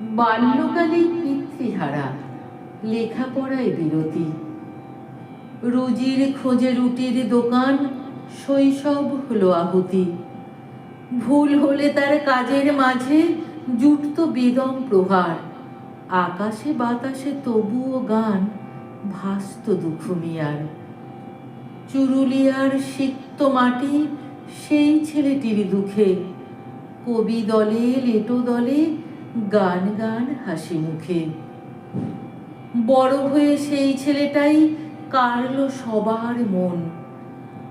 বাল্যকালে পিতৃহারা, লেখাপড়ায় বিরতি। রুজির খোঁজে রুটির দোকান, শৈশব হলো আহুতি। ভুল হলে তার কাজের মাঝে জুটত বেদম প্রহার। আকাশে বাতাসে তবুও গান, ভাস্ত দুঃখ মিয়ার। চুরুলিয়ার সিক্ত মাটি, সেই ছেলেটির দুঃখে। কবি দলে, লেটো দলে গান গান হাসি মুখে। বড় হয়ে সেই ছেলেটাই কাড়ল সবার মন।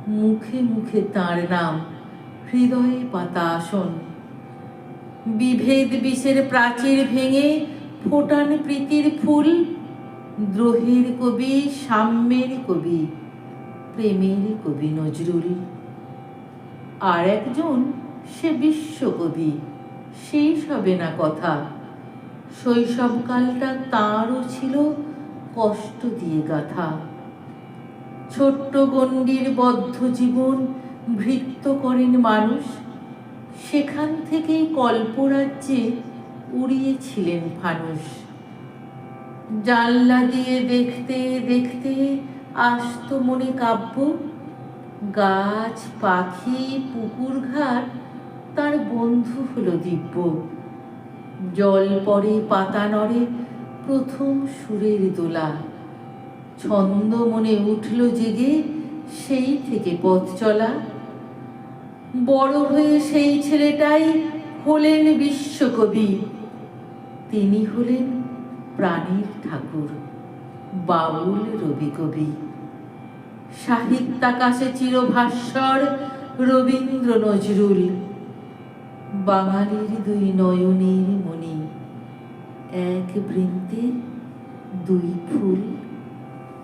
মুখে মুখে তার নাম, হৃদয়ে পাতা আসন। বিভেদ বিষের প্রাচীর ভেঙে ফোটান প্রীতির ফুল, দ্রোহের কবি, সাম্যের কবি, প্রেমের কবি নজরুল। আর একজন সে বিশ্বকবি। সেই সবে না কথা। শৈশবকালটা তাঁরও ছিল কষ্ট দিয়ে গাথা। ছোট্ট গণ্ডির বদ্ধ জীবন ভৃত্য করেন মানুষ। সেখান থেকেই কল্পরাজ্যে উড়িয়েছিলেন ফানুষ। জানলা দিয়ে দেখতে দেখতে আসতো মনে কাব্য, গাছ, পাখি, পুকুর, ঘাট বন্ধু হলো দিব্য। জল পড়ে পাতা নড়ে প্রথম সুরের দোলা। ছন্দ মনে উঠল জেগে সেই থেকে পথ চলা। বড় হয়ে সেই ছেলেটাই হলেন বিশ্বকবি। তিনি হলেন প্রাণীর ঠাকুর, বাউল রবি কবি সাহিত্যাকাশে চিরভাস্বর রবীন্দ্র নজরুল। বাঙালির দুই নয়নের মণি। এক বৃন্তে দুই ফুল।